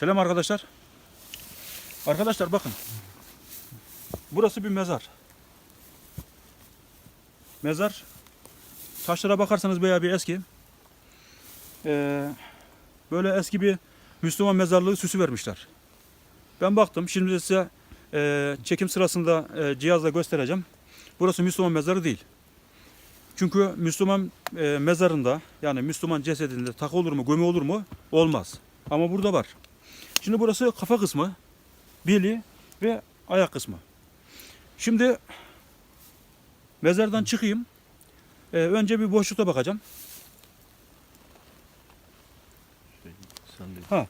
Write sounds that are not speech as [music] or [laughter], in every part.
Selam arkadaşlar. Arkadaşlar bakın. Burası bir mezar. Mezar. Taşlara bakarsanız bayağı bir eski. Ee, böyle eski bir Müslüman mezarlığı süsü vermişler. Ben baktım. Şimdi size e, çekim sırasında e, cihazla göstereceğim. Burası Müslüman mezarı değil. Çünkü Müslüman e, mezarında yani Müslüman cesedinde takı olur mu, gömü olur mu? Olmaz. Ama burada var. Şimdi burası kafa kısmı, beli ve ayak kısmı. Şimdi mezardan çıkayım. E, önce bir boşlukta bakacağım. De Ha.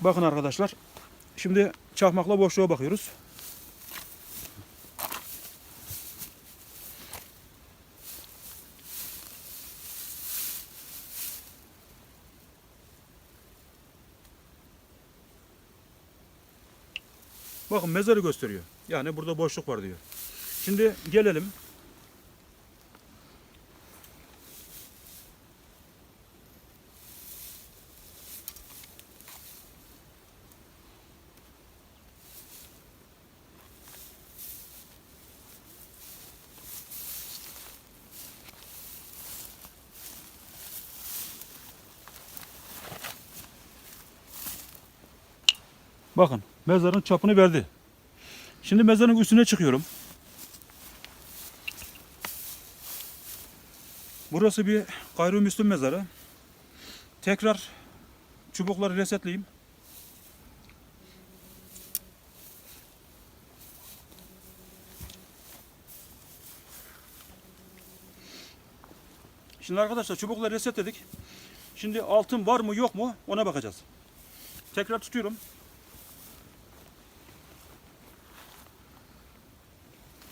Bakın arkadaşlar. Şimdi çakmakla boşluğa bakıyoruz. Bakın mezarı gösteriyor. Yani burada boşluk var diyor. Şimdi gelelim. Bakın mezarın çapını verdi. Şimdi mezarın üstüne çıkıyorum. Burası bir gayrimüslim mezarı. Tekrar çubukları resetleyeyim. Şimdi arkadaşlar çubukları resetledik. Şimdi altın var mı yok mu ona bakacağız. Tekrar tutuyorum.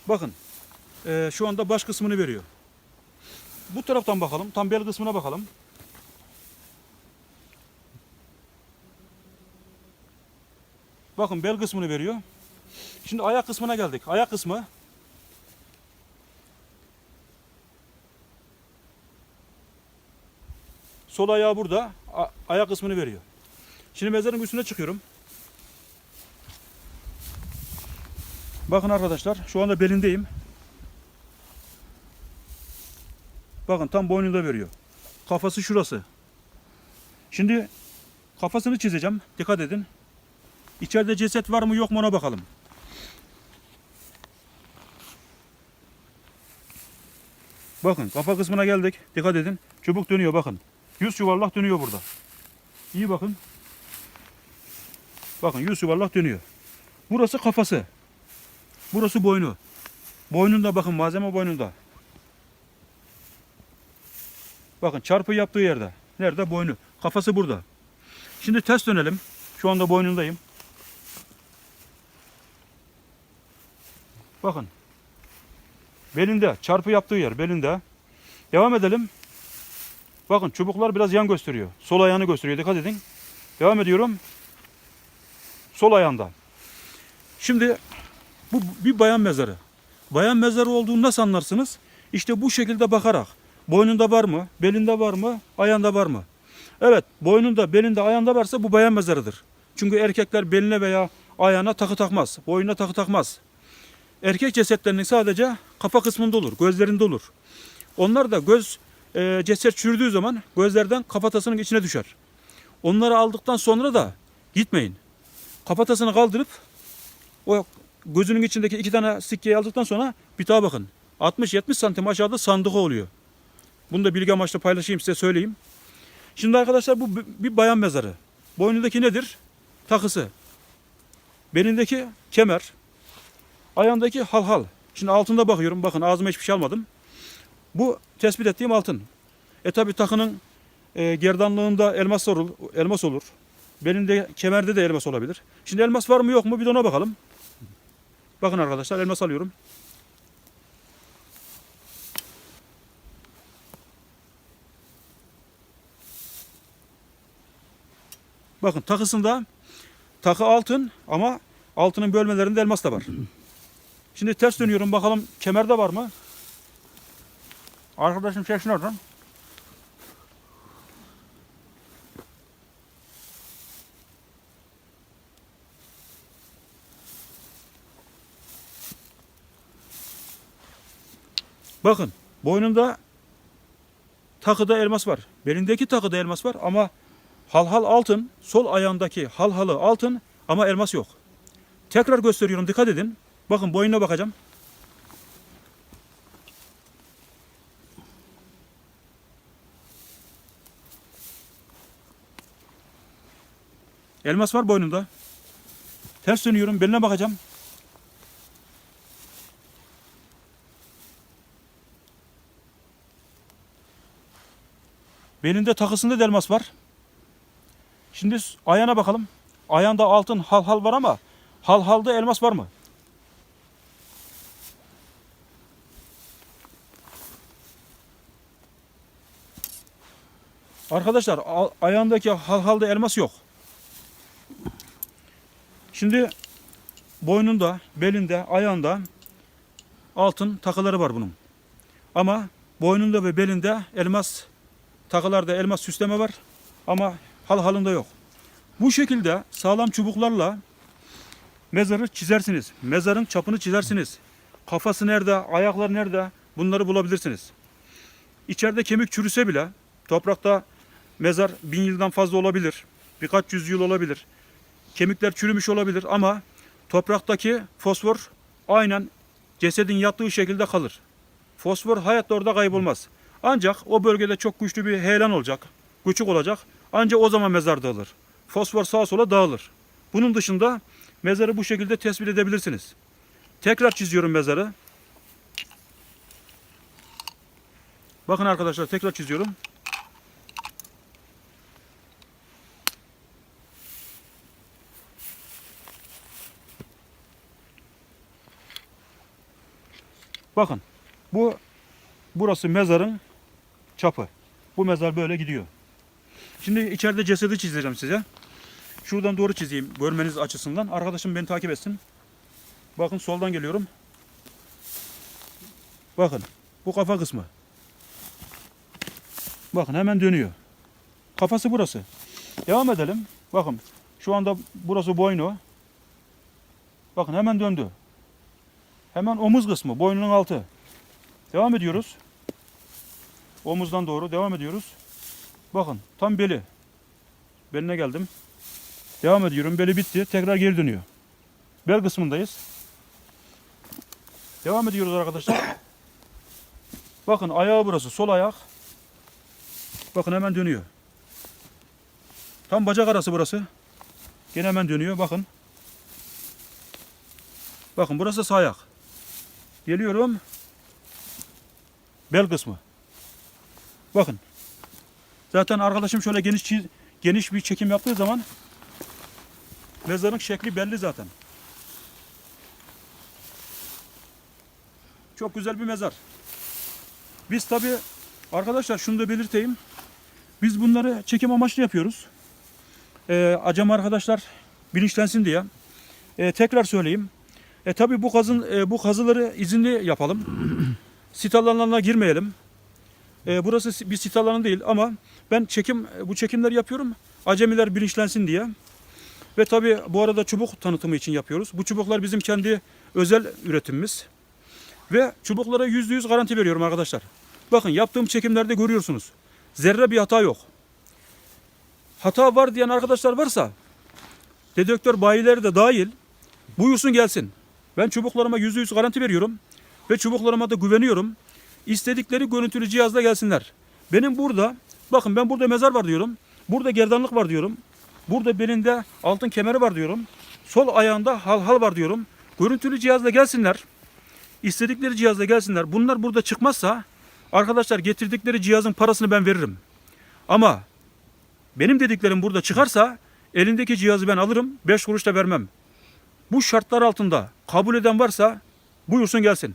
Bakın eee, şu anda baş kısmını veriyor. Bu taraftan bakalım. Tam bel kısmına bakalım. Bakın bel kısmını veriyor. Şimdi ayak kısmına geldik. Ayak kısmı. Sol ayağı burada. Ayak kısmını veriyor. Şimdi mezarın üstüne çıkıyorum. Bakın arkadaşlar şu anda belindeyim. Bakın tam boynunda veriyor. Kafası şurası. Şimdi kafasını çizeceğim. Dikkat edin. İçeride ceset var mı yok mu ona bakalım. Bakın kafa kısmına geldik. Dikkat edin. Çubuk dönüyor bakın. Yüz yuvarlak dönüyor burada. İyi bakın. Bakın yüz yuvarlak dönüyor. Burası kafası. Burası boynu. Boynunda bakın malzeme boynunda. Bakın çarpı yaptığı yerde. Nerede? Boynu. Kafası burada. Şimdi ters dönelim. Şu anda boynundayım. Bakın. Belinde. Çarpı yaptığı yer. Belinde. Devam edelim. Bakın çubuklar biraz yan gösteriyor. Sol ayağını gösteriyor. Dikkat edin. Devam ediyorum. Sol ayağında. Şimdi bu bir bayan mezarı. Bayan mezarı olduğunu nasıl anlarsınız? İşte bu şekilde bakarak. Boynunda var mı? Belinde var mı? Ayağında var mı? Evet, boynunda, belinde, ayağında varsa bu bayan mezarıdır. Çünkü erkekler beline veya ayağına takı takmaz. Boynuna takı takmaz. Erkek cesetlerinin sadece kafa kısmında olur, gözlerinde olur. Onlar da göz e, ceset çürüdüğü zaman gözlerden kafatasının içine düşer. Onları aldıktan sonra da gitmeyin. Kafatasını kaldırıp o gözünün içindeki iki tane sikkeyi aldıktan sonra bir daha bakın. 60-70 santim aşağıda sandık oluyor. Bunu da bilgi amaçlı paylaşayım size söyleyeyim. Şimdi arkadaşlar bu bir bayan mezarı. Boynundaki nedir? Takısı. Belindeki kemer. Ayağındaki halhal. Şimdi altında bakıyorum. Bakın ağzıma hiçbir şey almadım. Bu tespit ettiğim altın. E tabi takının e, gerdanlığında elmas olur, elmas olur. Belinde kemerde de elmas olabilir. Şimdi elmas var mı yok mu bir de ona bakalım. Bakın arkadaşlar elmas alıyorum. Bakın takısında takı altın ama altının bölmelerinde elmas da var. Şimdi ters dönüyorum bakalım kemerde var mı? Arkadaşım çeksin oradan. Bakın boynunda takıda elmas var. Belindeki takıda elmas var ama halhal altın. Sol ayağındaki halhalı altın ama elmas yok. Tekrar gösteriyorum dikkat edin. Bakın boynuna bakacağım. Elmas var boynunda. Ters dönüyorum beline bakacağım. Belinde takısında da elmas var. Şimdi ayağına bakalım. Ayağında altın hal hal var ama hal halda elmas var mı? Arkadaşlar ayağındaki hal halda elmas yok. Şimdi boynunda, belinde, ayağında altın takıları var bunun. Ama boynunda ve belinde elmas takılarda elmas süsleme var ama hal halında yok. Bu şekilde sağlam çubuklarla mezarı çizersiniz. Mezarın çapını çizersiniz. Kafası nerede, ayakları nerede bunları bulabilirsiniz. İçeride kemik çürüse bile toprakta mezar bin yıldan fazla olabilir. Birkaç yüz yıl olabilir. Kemikler çürümüş olabilir ama topraktaki fosfor aynen cesedin yattığı şekilde kalır. Fosfor hayatta orada kaybolmaz. Ancak o bölgede çok güçlü bir heyelan olacak. Küçük olacak. Ancak o zaman mezar dağılır. Fosfor sağa sola dağılır. Bunun dışında mezarı bu şekilde tespit edebilirsiniz. Tekrar çiziyorum mezarı. Bakın arkadaşlar tekrar çiziyorum. Bakın bu burası mezarın çapı. Bu mezar böyle gidiyor. Şimdi içeride cesedi çizeceğim size. Şuradan doğru çizeyim görmeniz açısından. Arkadaşım beni takip etsin. Bakın soldan geliyorum. Bakın bu kafa kısmı. Bakın hemen dönüyor. Kafası burası. Devam edelim. Bakın şu anda burası boynu. Bakın hemen döndü. Hemen omuz kısmı, boynunun altı. Devam ediyoruz. Omuzdan doğru devam ediyoruz. Bakın tam beli. Beline geldim. Devam ediyorum. Beli bitti. Tekrar geri dönüyor. Bel kısmındayız. Devam ediyoruz arkadaşlar. [coughs] Bakın ayağı burası. Sol ayak. Bakın hemen dönüyor. Tam bacak arası burası. Gene hemen dönüyor. Bakın. Bakın burası sağ ayak. Geliyorum. Bel kısmı. Bakın. Zaten arkadaşım şöyle geniş geniş bir çekim yaptığı zaman mezarın şekli belli zaten. Çok güzel bir mezar. Biz tabi arkadaşlar şunu da belirteyim. Biz bunları çekim amaçlı yapıyoruz. Ee, acem arkadaşlar bilinçlensin diye. Ee, tekrar söyleyeyim. E tabi bu kazın e, bu kazıları izinli yapalım. [clears throat] sit alanlarına girmeyelim. E, burası bir sit alanı değil ama ben çekim bu çekimleri yapıyorum. Acemiler bilinçlensin diye. Ve tabi bu arada çubuk tanıtımı için yapıyoruz. Bu çubuklar bizim kendi özel üretimimiz. Ve çubuklara yüzde yüz garanti veriyorum arkadaşlar. Bakın yaptığım çekimlerde görüyorsunuz. Zerre bir hata yok. Hata var diyen arkadaşlar varsa dedektör bayileri de dahil buyursun gelsin. Ben çubuklarıma yüzde yüz garanti veriyorum. Ve çubuklarıma da güveniyorum. İstedikleri görüntülü cihazla gelsinler. Benim burada, bakın ben burada mezar var diyorum. Burada gerdanlık var diyorum. Burada belinde altın kemeri var diyorum. Sol ayağında halhal var diyorum. Görüntülü cihazla gelsinler. İstedikleri cihazla gelsinler. Bunlar burada çıkmazsa arkadaşlar getirdikleri cihazın parasını ben veririm. Ama benim dediklerim burada çıkarsa elindeki cihazı ben alırım. 5 kuruş da vermem. Bu şartlar altında kabul eden varsa buyursun gelsin.